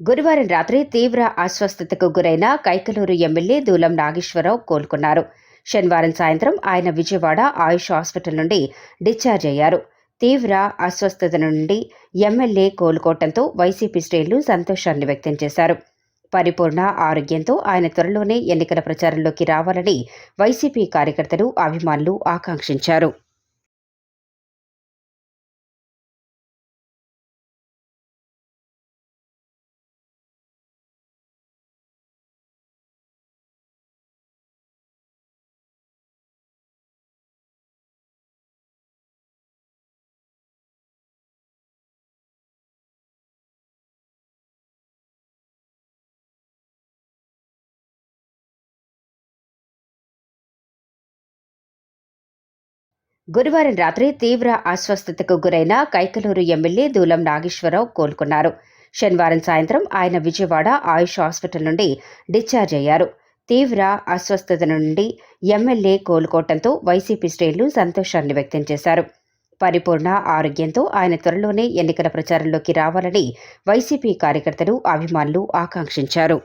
గురువారం రాత్రి తీవ్ర అస్వస్థతకు గురైన కైకలూరు ఎమ్మెల్యే దూలం నాగేశ్వరరావు కోలుకున్నారు. శనివారం సాయంత్రం ఆయన విజయవాడ ఆయుష్ హాస్పిటల్ నుండి డిశ్చార్జ్ అయ్యారు. తీవ్ర అస్వస్థత నుండి ఎమ్మెల్యే కోలుకోవడంతో వైసీపీ శ్రేణులు సంతోషాన్ని వ్యక్తం చేశారు. పరిపూర్ణ ఆరోగ్యంతో ఆయన త్వరలోనే ఎన్నికల ప్రచారంలోకి రావాలని వైసీపీ కార్యకర్తలు అభిమానులు ఆకాంక్షించారు. గురువారం రాత్రి తీవ్ర అస్వస్థతకు గురైన కైకలూరు ఎమ్మెల్యే దూలం నాగేశ్వరరావు కోలుకున్నారు. శనివారం సాయంత్రం ఆయన విజయవాడ ఆయుష్ హాస్పిటల్ నుండి డిశ్చార్జ్ అయ్యారు. తీవ్ర అస్వస్థత నుండి ఎమ్మెల్యే కోలుకోవడంతో వైసీపీ శ్రేణులు సంతోషాన్ని వ్యక్తం చేశారు. పరిపూర్ణ ఆరోగ్యంతో ఆయన త్వరలోనే ఎన్నికల ప్రచారంలోకి రావాలని వైసీపీ కార్యకర్తలు అభిమానులు ఆకాంక్షించారు.